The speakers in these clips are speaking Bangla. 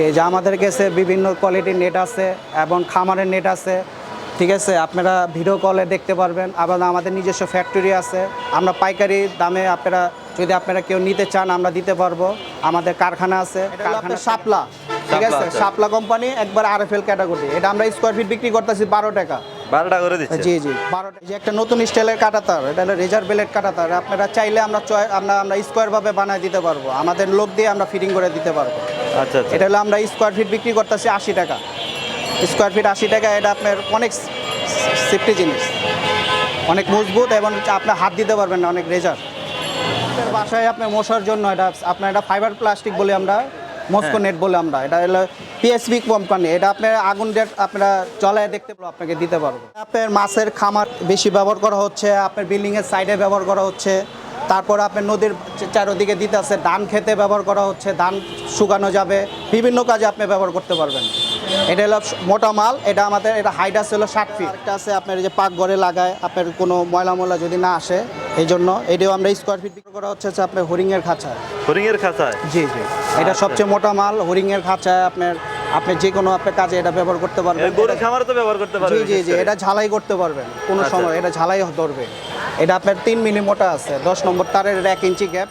এই যে আমাদের কাছে বিভিন্ন কোয়ালিটির নেট আছে এবং খামারের নেট আছে ঠিক আছে? আপনারা ভিডিও কলে দেখতে পারবেন। আবার আমাদের নিজস্ব ফ্যাক্টরি আছে। আমরা পাইকারি দামে আপনারা যদি আপনারা কেউ নিতে চান আমরা দিতে পারব। আমাদের কারখানা আছে। কারখানা শাপলা ঠিক আছে। শাপলা কোম্পানি একবার আর এফ এল ক্যাটাগরি এটা আমরা স্কোয়ার ফিট বিক্রি করতেছি বারো টাকা। বারোটা করে দিচ্ছে? জি জি। বারোটা যে একটা নতুন স্টাইলের কাটাতার এটা হলো রেজার বেলেট কাটাতার। আপনারা চাইলে আমরা চয় আমরা আমরা স্কোয়ারভাবে বানায় দিতে পারব। আমাদের লোক দিয়ে আমরা ফিটিং করে দিতে পারব। আচ্ছা আচ্ছা। এটা হলো আমরা স্কোয়ার ফিট বিক্রি করতেছি আশি টাকা। স্কোয়ার ফিট আশি টাকা এটা আপনার অনেক সেফটি জিনিস। অনেক মজবুত এবং আপনার হাত দিতে পারবেন না অনেক রেজার। বাসায় আপনার মশার জন্য এটা আপনার এটা ফাইবার প্লাস্টিক বলে আমরা মস্কো নেট বলে আমরা। এটা হলো পিএসবি কোম্পানি এটা আপনার আগুন ডেট আপনারা চলায় দেখতে পারব আপনাকে দিতে পারব। আপনার মাছের খামার বেশি ব্যবহার করা হচ্ছে আপনার বিল্ডিংয়ের সাইডে ব্যবহার করা হচ্ছে। তারপর আপনার নদীর চারোদিকে দিতে আছে ধান খেতে ব্যবহার করা হচ্ছে ধান শুকানো যাবে বিভিন্ন কাজে আপনি ব্যবহার করতে পারবেন। এটা হলো মোটা মাল এটা আমাদের এটা হাইট আছে হলো ষাট ফিট এটা আছে আপনার এই যে পাক ঘরে লাগায় আপনার কোনো ময়লা ময়লা যদি না আসে এই জন্য এটাও আমরা স্কোয়ার ফিট বিক্রি করা হচ্ছে আপনার হরিংয়ের খাঁচা হরিং এর খাঁচায়? জি জি। এটা সবচেয়ে মোটা মাল হরিংয়ের খাঁচায় আপনার আপনি যে কোনো আপনার কাজে এটা ব্যবহার করতে পারবেন। খামারে তো ব্যবহার করতে পারবে জি জি জি এটা ঝালাই করতে পারবেন কোনো আচ্ছা। সময় এটা ঝালাই ধরবে। এটা আপনার তিন মিলি মোটা আছে। দশ নম্বর তারের এক ইঞ্চি গ্যাপ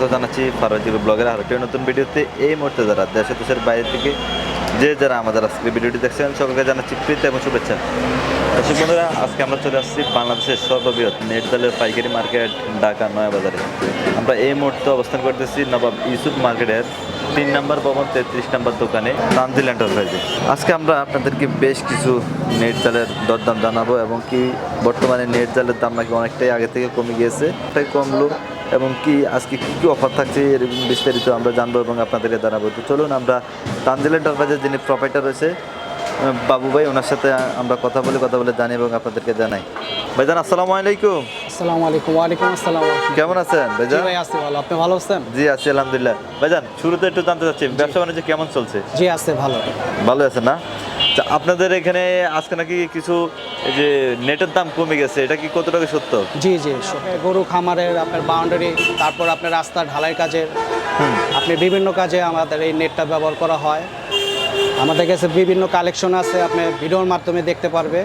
স্বাগত জানাচ্ছি ফারুজি ব্লগের আরও একটি নতুন ভিডিওতে। এই মুহূর্তে যারা দেশে দেশের বাইরে থেকে যে যারা আমাদের আজকে ভিডিওটি দেখছেন, সকলকে জানাচ্ছি প্রীতি এবং শুভেচ্ছা। দর্শক বন্ধুরা, আজকে আমরা চলে আসছি বাংলাদেশের সর্ববৃহৎ নেট জালের পাইকারি মার্কেট ঢাকা নয়া বাজারে আমরা এই মুহূর্তে অবস্থান করতেছি নবাব ইউসুফ মার্কেটের তিন নম্বর ভবন, তেত্রিশ নম্বর দোকানে, তানজিল এন্টারপ্রাইজে। আজকে আমরা আপনাদেরকে বেশ কিছু নেট জালের দরদাম জানাব এবং কি বর্তমানে নেট জালের দাম নাকি অনেকটাই আগে থেকে কমে গিয়েছে কমলো। এবং কি আজকে কী কী অফার থাকছে এর বিস্তারিত আমরা জানব এবং আপনাদেরকে জানাব। তো চলুন আমরা তানজিল এন্টারপ্রাইজের যিনি প্রপাইটার রয়েছে বাবু ভাই ওনার সাথে আমরা কথা বলে কথা বলে জানি এবং আপনাদেরকে জানাই। ভাইজান আসসালামু আলাইকুম। আসসালামু আলাইকুম ওয়ালাইকুম আসসালাম। কেমন আছেন ভাইজান? ভাই আসতে ভালো। আপনি ভালো আছেন? জি আছি আলহামদুলিল্লাহ। ভাইজান শুরুতে একটু জানতে চাচ্ছি ব্যবসা বাণিজ্য কেমন চলছে? জি আছে ভালো। ভালো আছে না? আপনাদের এখানে আজকে নাকি কিছু যে নেটের দাম কমে গেছে এটা কি কত টাকা সত্য? জি জি গরু খামারের আপনার বাউন্ডারি তারপর আপনার রাস্তা ঢালাই কাজের। আপনি বিভিন্ন কাজে আমাদের এই নেটটা ব্যবহার করা হয়। আমাদের কাছে বিভিন্ন কালেকশন আছে আপনি ভিডিওর মাধ্যমে দেখতে পারবে।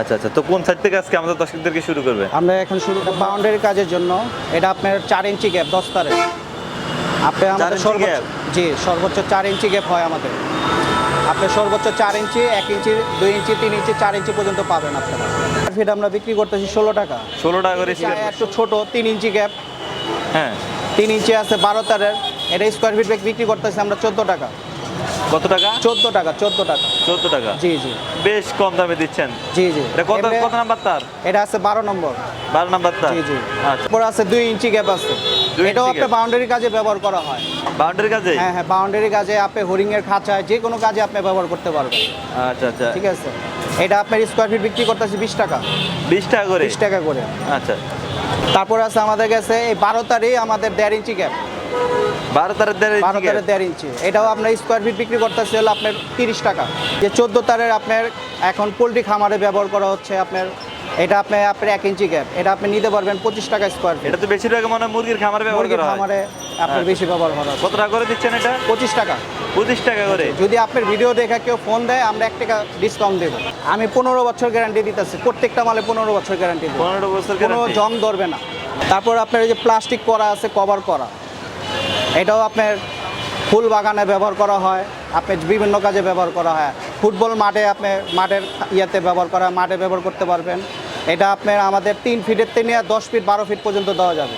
আচ্ছা আচ্ছা তো কোন সাইড থেকে আজকে আমাদের দর্শকদেরকে শুরু করবে? আমরা এখন শুরু বাউন্ডারি কাজের জন্য। এটা আপনার চার ইঞ্চি গ্যাপ দশ তারে আপনি আমাদের সর্বোচ্চ জি সর্বোচ্চ চার ইঞ্চি গ্যাপ হয় আমাদের। আপনি সর্বোচ্চ চার ইঞ্চি এক ইঞ্চি দুই ইঞ্চি তিন ইঞ্চি চার ইঞ্চি পর্যন্ত পাবেন আপনারা। ফিট আমরা বিক্রি করতেছি ষোলো টাকা। ষোলো টাকা করে একটু ছোট তিন ইঞ্চি গ্যাপ হ্যাঁ। তিন ইঞ্চি আছে বারো তারের। এটা স্কোয়ার ফিট বিক্রি করতেছি আমরা চোদ্দ টাকা। কত টাকা? চোদ্দ টাকা চোদ্দ টাকা। চোদ্দ টাকা। জি জি। বেশ কম দামে দিচ্ছেন। জি জি। এটা কত কত নাম্বার তার? এটা আছে বারো নম্বর। বারো নাম্বার তার? জি জি। আচ্ছা। তারপর আছে দুই ইঞ্চি গ্যাপ আছে। এটাও আপনার বাউন্ডারি কাজে ব্যবহার করা হয়। বাউন্ডারি কাজে? হ্যাঁ হ্যাঁ বাউন্ডারি কাজে আপনি হরিং এর খাঁচায় যে কোনো কাজে আপনি ব্যবহার করতে পারবেন। আচ্ছা আচ্ছা। ঠিক আছে? এটা আপনার স্কোয়ার ফিট বিক্রি করতেছি বিশ টাকা। বিশ টাকা করে? বিশ টাকা করে। আচ্ছা। তারপর আছে আমাদের কাছে এই বারো তারই আমাদের দেড় ইঞ্চি গ্যাপ বারো তারের দেড় বারো তারের দেড় ইঞ্চি এটাও আপনার স্কোয়ার ফিট বিক্রি করতেছে হলো আপনার তিরিশ টাকা। যে চোদ্দ তারের আপনার এখন পোলট্রি খামারে ব্যবহার করা হচ্ছে আপনার এটা আপনি আপনার এক ইঞ্চি গ্যাপ এটা আপনি নিতে পারবেন পঁচিশ টাকা স্কোয়ার ফিট এটা তো বেশিরভাগ মনে মুরগির খামারে ব্যবহার করা খামারে আপনার আচ্ছা। বেশি ব্যবহার করা। কত টাকা করে দিচ্ছেন এটা? পঁচিশ টাকা। পঁচিশ টাকা করে। যদি আপনার ভিডিও দেখে কেউ ফোন দেয় আমরা এক টাকা ডিসকাউন্ট দেবো। আমি পনেরো বছর গ্যারান্টি দিতেছি। প্রত্যেকটা মালে পনেরো বছর গ্যারান্টি দেবো। পনেরো বছর কোনো? জং ধরবে না। তারপর আপনার এই যে প্লাস্টিক করা আছে কভার করা। এটাও আপনার ফুল বাগানে ব্যবহার করা হয় আপনার বিভিন্ন কাজে ব্যবহার করা হয়। ফুটবল মাঠে আপনি মাঠের ইয়েতে ব্যবহার করা মাঠে ব্যবহার করতে পারবেন। এটা আপনার আমাদের তিন ফিটের থেকে দশ ফিট বারো ফিট পর্যন্ত দেওয়া যাবে।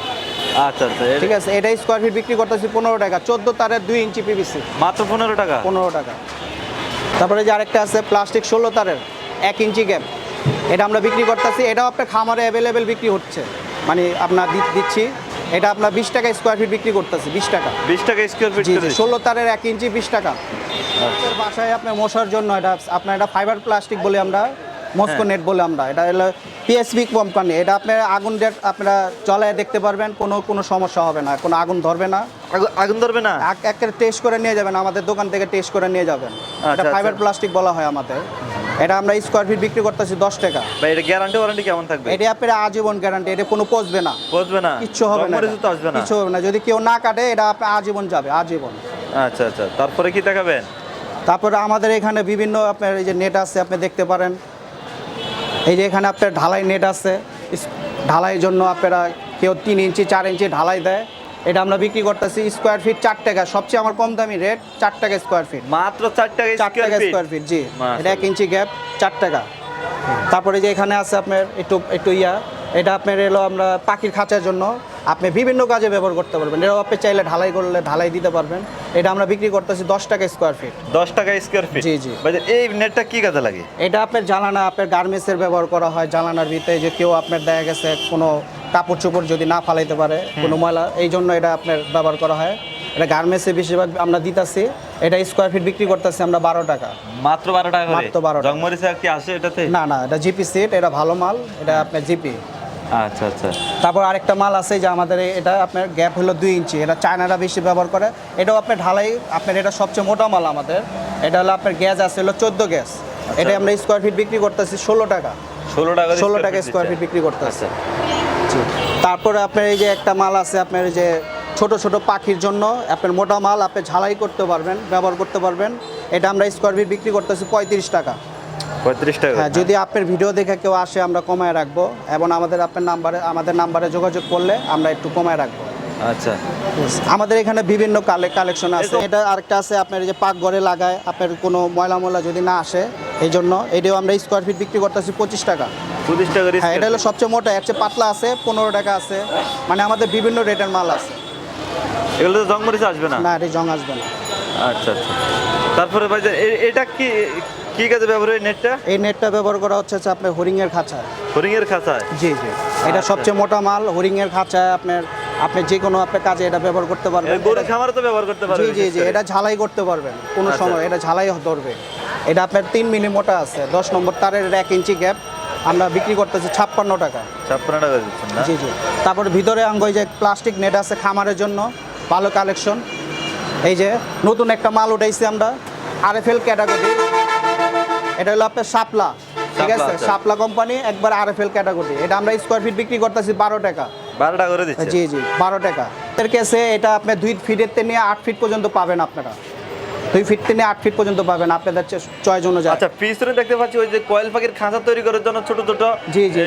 আচ্ছা আচ্ছা ঠিক আছে এটা স্কোয়ার ফিট বিক্রি করতেছি পনেরো টাকা চোদ্দ তারের দুই ইঞ্চি পিভিসি মাত্র পনেরো টাকা? পনেরো টাকা। তারপরে যে আরেকটা আছে প্লাস্টিক ষোলো তারের এক ইঞ্চি গ্যাপ এটা আমরা বিক্রি করতেছি এটাও আপনার খামারে অ্যাভেলেবেল বিক্রি হচ্ছে। মানে আপনার দিচ্ছি। এটা আপনার বিশ টাকা স্কোয়ার ফিট বিক্রি করতেছি বিশ টাকা। বিশ টাকা স্কোয়ার ফিট ষোলো তারের এক ইঞ্চি বিশ টাকা। বাসায় আপনার মশার জন্য এটা আপনার এটা ফাইবার প্লাস্টিক বলে আমরা মস্কো হ্যাঁ। নেট বলে আমরা এটা হলো পিএসবি কোম্পানি এটা আপনার আগুন ডেট আপনারা চলায় দেখতে পারবেন কোনো কোনো সমস্যা হবে না কোনো আগুন ধরবে না। আগুন ধরবে না? এক একটা টেস্ট করে নিয়ে যাবেন আমাদের দোকান থেকে টেস্ট করে নিয়ে যাবেন। এটা আচ্ছা, ফাইবার আচ্ছা। প্লাস্টিক বলা হয় আমাদের। এটা আমরা স্কোয়ার ফিট বিক্রি করতেছি দশ টাকা। ভাই এটা গ্যারান্টি ওয়ারেন্টি কেমন থাকবে? এটা আপনার আজীবন গ্যারান্টি এটা কোনো পচবে না। বসবে না? কিচ্ছু হবে না। আসবে না। কিচ্ছু হবে না। যদি কেউ না কাটে এটা আপনার আজীবন যাবে আজীবন। আচ্ছা আচ্ছা। তারপরে কি দেখাবেন? তারপরে আমাদের এখানে বিভিন্ন আপনার এই যে নেট আছে আপনি দেখতে পারেন। এই যে এখানে আপনার ঢালাই নেট আছে। ঢালাইয়ের জন্য আপনারা কেউ তিন ইঞ্চি চার ইঞ্চি ঢালাই দেয়। এটা আমরা বিক্রি করতেছি স্কোয়ার ফিট চার টাকা। সবচেয়ে আমার কম দামি রেট চার টাকা স্কোয়ার ফিট মাত্র চার টাকা চার টাকা স্কোয়ার ফিট জি। এটা এক ইঞ্চি গ্যাপ চার টাকা। তারপরে যে এখানে আছে আপনার একটু একটু ইয়া এটা আপনার এলো আমরা পাখির খাঁচার জন্য। আপনি বিভিন্ন কাজে ব্যবহার করতে পারবেন। এটাও আপনি চাইলে ঢালাই করলে ঢালাই দিতে পারবেন। এটা আমরা বিক্রি করতেছি দশ টাকা স্কোয়ার ফিট দশ টাকা স্কোয়ার ফিট জি, জি। এই নেটটা কি কাজে লাগে? এটা আপনার জ্বালানা আপনার গার্মেন্টসের ব্যবহার করা হয়। জ্বালানার ভিতরে যে কেউ আপনার দেখা গেছে কোনো কাপড় চোপড় যদি না ফালাইতে পারে কোনো ময়লা এই জন্য এটা আপনার ব্যবহার করা হয়। এটা গার্মেন্টসে বেশিরভাগ আমরা দিতেছি এটা স্কোয়ার ফিট বিক্রি করতেছি আমরা বারো টাকা। মাত্র বারো টাকা মাত্র 12 টাকা। কি আসে এটাতে? না না এটা জিপি সেট এটা ভালো মাল এটা আপনার জিপি। আচ্ছা আচ্ছা। তারপর আরেকটা মাল আছে যে আমাদের এটা আপনার গ্যাপ হলো দুই ইঞ্চি এটা চায়নারা বেশি ব্যবহার করে। এটাও আপনার ঢালাই আপনার এটা সবচেয়ে মোটা মাল আমাদের। এটা হলো আপনার গ্যাস আছে হলো চোদ্দ গ্যাস। এটা আমরা স্কোয়ার ফিট বিক্রি করতেছি ষোলো টাকা। ষোলো টাকা ষোলো টাকা স্কোয়ার ফিট বিক্রি করতেছি। আচ্ছা তারপরে আপনার এই যে একটা মাল আছে আপনার এই যে ছোট ছোট পাখির জন্য আপনার মোটা মাল আপনি ঝালাই করতে পারবেন ব্যবহার করতে পারবেন। এটা আমরা স্কোয়ার ফিট বিক্রি করতেছি পঁয়ত্রিশ টাকা। পঁয়ত্রিশ টাকা। হ্যাঁ যদি আপনার ভিডিও দেখে কেউ আসে আমরা কমায় রাখব। এবং আমাদের আপনার নাম্বারে আমাদের নাম্বারে যোগাযোগ করলে আমরা একটু কমায় রাখব। আচ্ছা। আমাদের এখানে বিভিন্ন কালে কালেকশন আছে। এটা আরেকটা আছে আপনার এই যে পাক ঘরে লাগায় আপনার কোনো ময়লা ময়লা যদি না আসে এই জন্য এটাও আমরা স্কোয়ার ফিট বিক্রি করতেছি পঁচিশ টাকা। পঁচিশ টাকা হ্যাঁ এটা হলো সবচেয়ে মোটা এর চেয়ে পাতলা আছে পনেরো টাকা আছে। মানে আমাদের বিভিন্ন রেটের মাল আছে। এগুলো তো জংমরিচ আসবে না? না এটা জং আসবে না। আচ্ছা আচ্ছা। তারপরে ভাই এটা কি কি কাজে ব্যবহার হয় নেটটা এই নেটটা ব্যবহার করা হচ্ছে আপনার হরিংয়ের খাঁচা হরিংয়ের খাঁচায়? জি জি। এটা আচ্ছা। সবচেয়ে মোটা মাল হরিংয়ের খাঁচায় আপনার আপনি যে কোনো আপনার কাজে এটা ব্যবহার করতে পারবেন। এটা- খামারে তো ব্যবহার করতে পারবে জি জি জি এটা ঝালাই করতে পারবেন কোনো আচ্ছা। সময় এটা ঝালাই ধরবে। এটা আপনার তিন মিলি মোটা আছে দশ নম্বর তারের এক ইঞ্চি গ্যাপ আমরা বিক্রি করতেছি ছাপ্পান্ন টাকা। ছাপ্পান্ন টাকা জি জি। তারপর ভিতরে অঙ্গ এই যে প্লাস্টিক নেট আছে খামারের জন্য ভালো কালেকশন এই যে নতুন একটা মাল উঠাইছি আমরা আরএফএল ক্যাটাগরি এটা হলো আপনার শাপলা ঠিক আছে? আচ্ছা। শাপলা কোম্পানি একবার আরএফএল ক্যাটাগরি এটা আমরা স্কোয়ার ফিট বিক্রি করতেছি বারো টাকা। বারো টাকা করে দিচ্ছে? জি জি বারো টাকা। এর কেসে এটা আপনার দুই ফিটের থেকে নিয়ে আট ফিট পর্যন্ত পাবেন আপনারা। দুই ফিট থেকে নিয়ে আট ফিট পর্যন্ত পাবেন আপনাদের চয়েস অনুযায়ী। আচ্ছা পিছনে দেখতে পাচ্ছি ওই যে কয়েল পাখির খাঁচা তৈরি করার জন্য ছোট ছোট জি, জি।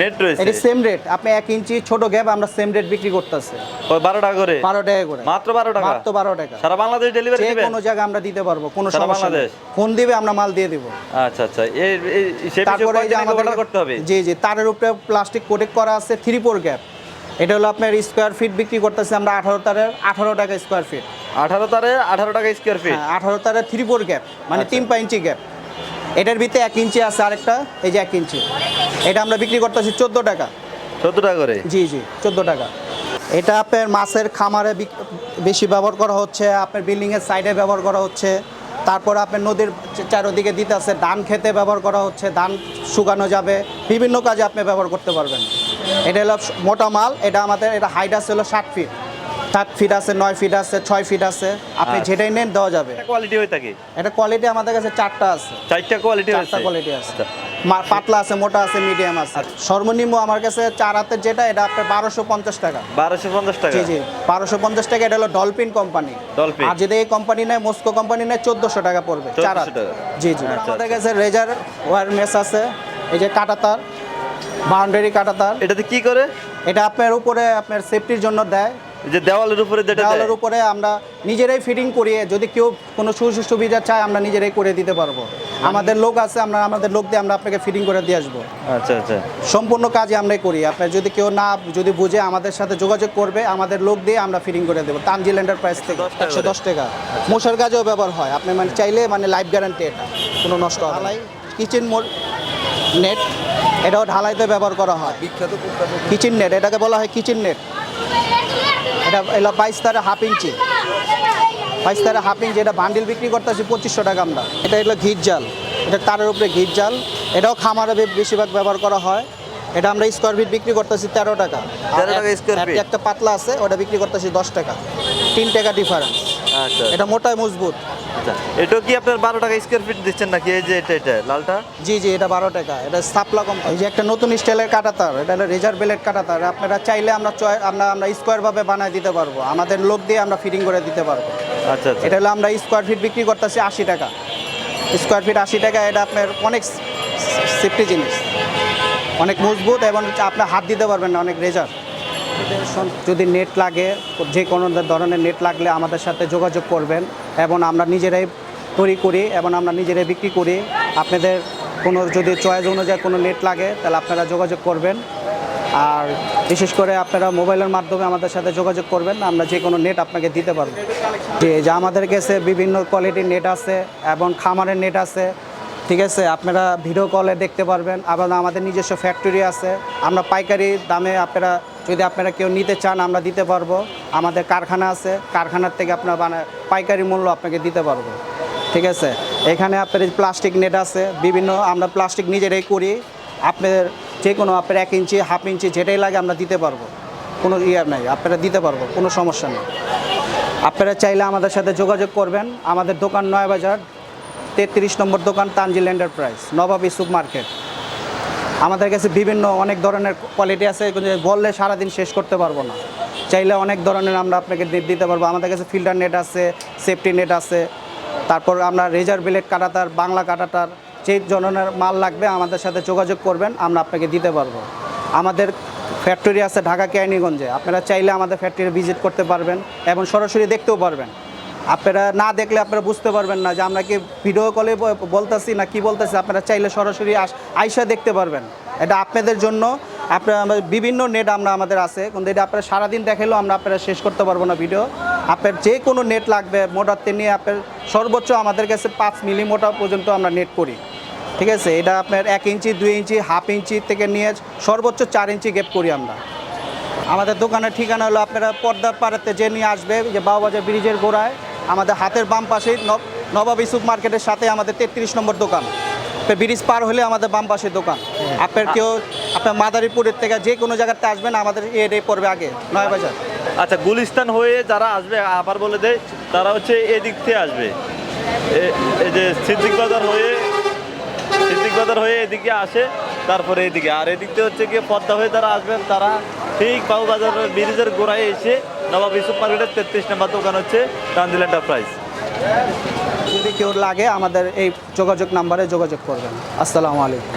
নেট রয়েছে। এটা সেম রেট আপনি এক ইঞ্চি ছোট গ্যাপ আমরা সেম রেট বিক্রি করতেছি। ওই বারো টাকা করে? বারো টাকা করে। মাত্র বারো টাকা? মাত্র বারো টাকা। সারা বাংলাদেশ ডেলিভারি যে কোনো জায়গায় আমরা দিতে পারব কোনো সমস্যা নেই। বাংলাদেশ? ফোন দিবে আমরা মাল দিয়ে দিব। আচ্ছা আচ্ছা। এই সেই আমাদের অর্ডার করতে হবে। জি জি তারের উপরে প্লাস্টিক কোটেক করা আছে থ্রি ফোর গ্যাপ এটা হলো আপনার স্কোয়ার ফিট বিক্রি করতেছি আমরা আঠারো তারের আঠারো টাকা স্কোয়ার ফিট আঠারো তারে আঠারো টাকা স্কোয়ার ফিট আঠারো তারের থ্রি ফোর গ্যাপ মানে আচ্ছা। তিন পা ইঞ্চি গ্যাপ এটার ভিতরে এক ইঞ্চি আছে আরেকটা এই যে এক ইঞ্চি। এটা আমরা বিক্রি করতেছি চোদ্দ টাকা। চোদ্দ টাকা করে? জি জি চোদ্দ টাকা। এটা আপনার মাছের খামারে বেশি ব্যবহার করা হচ্ছে আপনার বিল্ডিংয়ের সাইডে ব্যবহার করা হচ্ছে। তারপর আপনি নদীর চারোদিকে দিতে আছে ধান খেতে ব্যবহার করা হচ্ছে ধান শুকানো যাবে বিভিন্ন কাজে আপনি ব্যবহার করতে পারবেন। এটা হলো মোটা মাল এটা আমাদের এটা হাইট আছে হলো ষাট ফিট সাত ফিট আছে নয় ফিট আছে ছয় ফিট আছে আপনি আচ্ছা। যেটাই নেন দেওয়া যাবে। কোয়ালিটি হয়ে থাকে? এটা কোয়ালিটি আমাদের কাছে চারটা আছে। চারটা কোয়ালিটি চারটা কোয়ালিটি আছে। পাতলা আছে মোটা আছে মিডিয়াম আছে। সর্বনিম্ন আমার কাছে চার হাতের যেটা এটা আপনার বারোশো পঞ্চাশ টাকা। বারোশো পঞ্চাশ টাকা? জি জি। বারোশো পঞ্চাশ টাকা এটা হলো ডলফিন কোম্পানি Dolphin। আর যদি এই কোম্পানি নেয় মস্কো কোম্পানি নেয় চোদ্দোশো টাকা পড়বে চার হাত। জি জি। আচ্ছা, আমাদের কাছে রেজার ওয়ার মেস আছে এই যে কাটা কাটাতার বাউন্ডারি কাটাতার এটাতে কি করে? এটা আপনার উপরে আপনার সেফটির জন্য দেয়। যে দেওয়ালের উপরে যেটা দেওয়ালের উপরে আমরা নিজেরাই ফিটিং করিয়ে যদি কেউ কোনো সুযোগ সুবিধা চায় আমরা নিজেরাই করে দিতে পারব। আমাদের লোক আছে আমরা আমাদের লোক দিয়ে আমরা আপনাকে ফিটিং করে দিয়ে আসব। আচ্ছা আচ্ছা। সম্পূর্ণ কাজই আমরাই করি। আপনার যদি কেউ না যদি বুঝে আমাদের সাথে যোগাযোগ করবে আমাদের লোক দিয়ে আমরা ফিটিং করে দেবো। তানজিল এন্টারপ্রাইজ থেকে একশো দশ টাকা। মশার কাজেও ব্যবহার হয়। আপনি মানে চাইলে মানে লাইফ গ্যারান্টি এটা। কোনো নষ্ট ঢালাই? কিচেন মোড নেট এটাও ঢালাইতে ব্যবহার করা হয়। কিচেন নেট এটাকে বলা হয় কিচেন নেট এটা এলো বাইশ তারে হাফ ইঞ্চি। বাইশ তারে হাফ ইঞ্চি এটা বান্ডিল বিক্রি করতেছি পঁচিশশো টাকা আমরা। এটা এগুলো ঘির জাল। এটা তারের উপরে ঘির জাল। এটাও খামারে বেশিরভাগ ব্যবহার করা হয়। এটা আমরা স্কোয়ার ফিট বিক্রি করতেছি তেরো টাকা। আর 13 টাকা এক- square feet? একটা পাতলা আছে ওটা বিক্রি করতেছি দশ টাকা। তিন টাকা ডিফারেন্স আচ্ছা। এটা মোটাই মজবুত। আচ্ছা এটাও কি আপনার বারো টাকা স্কোয়ার ফিট দিচ্ছেন নাকি? এই যে এটা এটা লালটা? জি জি এটা বারো টাকা। এটা সাপলা কোম্পানি যে একটা নতুন স্টাইলের কাটাতার এটা হলো রেজার বেলেট কাটাতার। আপনারা চাইলে আমরা আমরা আমরা স্কোয়ারভাবে বানায় দিতে পারব। আমাদের লোক দিয়ে আমরা ফিটিং করে দিতে পারব। আচ্ছা আচ্ছা। এটা হলো আমরা স্কোয়ার ফিট বিক্রি করতেছি আশি টাকা। স্কোয়ার ফিট আশি টাকা এটা আপনার অনেক সেফটি জিনিস। অনেক মজবুত এবং আপনার হাত দিতে পারবেন না অনেক রেজার যদি নেট লাগে, যে কোনো ধরনের নেট লাগলে আমাদের সাথে যোগাযোগ করবেন এবং আমরা নিজেরাই তৈরি করি এবং আমরা নিজেরাই বিক্রি করি। আপনাদের কোনো যদি চয়েস অনুযায়ী কোনো নেট লাগে, তাহলে আপনারা যোগাযোগ করবেন। আর বিশেষ করে আপনারা মোবাইলের মাধ্যমে আমাদের সাথে যোগাযোগ করবেন, আমরা যে কোনো নেট আপনাকে দিতে পারব। যে আমাদের কাছে বিভিন্ন কোয়ালিটির নেট আছে এবং খামারের নেট আছে, ঠিক আছে? আপনারা ভিডিও কলে দেখতে পারবেন। আবার আমাদের নিজস্ব ফ্যাক্টরি আছে। আমরা পাইকারি দামে আপনারা যদি আপনারা কেউ নিতে চান, আমরা দিতে পারব। আমাদের কারখানা আছে, কারখানার থেকে আপনার বানায় পাইকারি মূল্য আপনাকে দিতে পারব। ঠিক আছে? এখানে আপনার প্লাস্টিক নেট আছে, বিভিন্ন আমরা প্লাস্টিক নিজেরাই করি। আপনাদের যে কোনো আপনার এক ইঞ্চি, হাফ ইঞ্চি যেটাই লাগে আমরা দিতে পারব। কোনো ইয়ে নাই, আপনারা দিতে পারব, কোনো সমস্যা নেই। আপনারা চাইলে আমাদের সাথে যোগাযোগ করবেন। আমাদের দোকান নয় বাজার তেত্রিশ নম্বর দোকান, তানজিল এন্টারপ্রাইজ, নবাব ইসুপ মার্কেট আমাদের কাছে বিভিন্ন অনেক ধরনের কোয়ালিটি আছে বললে সারাদিন শেষ করতে পারব না। চাইলে অনেক ধরনের আমরা আপনাকে নেট দিতে পারব। আমাদের কাছে ফিল্টার নেট আছে সেফটি নেট আছে, তারপর আমরা রেজার ব্লেড কাটাতার, বাংলা কাটাতার যে ধরনের মাল লাগবে আমাদের সাথে যোগাযোগ করবেন, আমরা আপনাকে দিতে পারব। আমাদের ফ্যাক্টরি আছে ঢাকা কেরানীগঞ্জে, আপনারা চাইলে আমাদের ফ্যাক্টরি ভিজিট করতে পারবেন এবং সরাসরি দেখতেও পারবেন। আপনারা না দেখলে আপনারা বুঝতে পারবেন না যে আমরা কি ভিডিও কলে বলতেছি না কি বলতেছি, আপনারা চাইলে সরাসরি আইসা দেখতে পারবেন। এটা আপনাদের জন্য। আপনারা বিভিন্ন নেট আমরা আমাদের আছে। কিন্তু এটা আপনারা সারাদিন দেখালেও আমরা আপনারা শেষ করতে পারব না ভিডিও আপনার যে কোনো নেট লাগবে মোটাতে নিয়ে আপনার সর্বোচ্চ আমাদের কাছে পাঁচ মিলি মোটা পর্যন্ত আমরা নেট করি। ঠিক আছে? এটা আপনার এক ইঞ্চি, দুই ইঞ্চি হাফ ইঞ্চি থেকে নিয়ে সর্বোচ্চ চার ইঞ্চি গ্যাপ করি আমরা। আমাদের দোকানের ঠিকানা হলো আপনারা পর্দার পাড়াতে যে নিয়ে আসবে, যে বাবুবাজার ব্রিজের গোড়ায়। আমাদের হাতের বাম পাশে নব- নবাব ইসুফ মার্কেটের সাথে আমাদের তেত্রিশ নম্বর দোকান। ব্রিজ পার হলে আমাদের বাম পাশে দোকান। আপনার কেউ আপনার মাদারীপুরের থেকে যে কোনো জায়গাতে আসবেন আমাদের এটাই পড়বে আগে নয় বাজার। আচ্ছা গুলিস্তান হয়ে যারা আসবে আবার বলে দেয় তারা হচ্ছে এদিক থেকে আসবে। এই যে সিদ্দিক বাজার হয়ে সিদ্দিক বাজার হয়ে এদিকে আসে তারপরে এদিকে। আর এদিক থেকে হচ্ছে গিয়ে পদ্মা হয়ে যারা আসবেন তারা ঠিক বাবু বাজার ব্রিজের গোড়ায় এসে নবাব ইসুফ মার্কেটের তেত্রিশ নম্বর দোকান হচ্ছে তানজিল এন্টারপ্রাইজ যদি কেউ লাগে আমাদের এই যোগাযোগ নাম্বারে যোগাযোগ করবেন। আসসালামু আলাইকুম।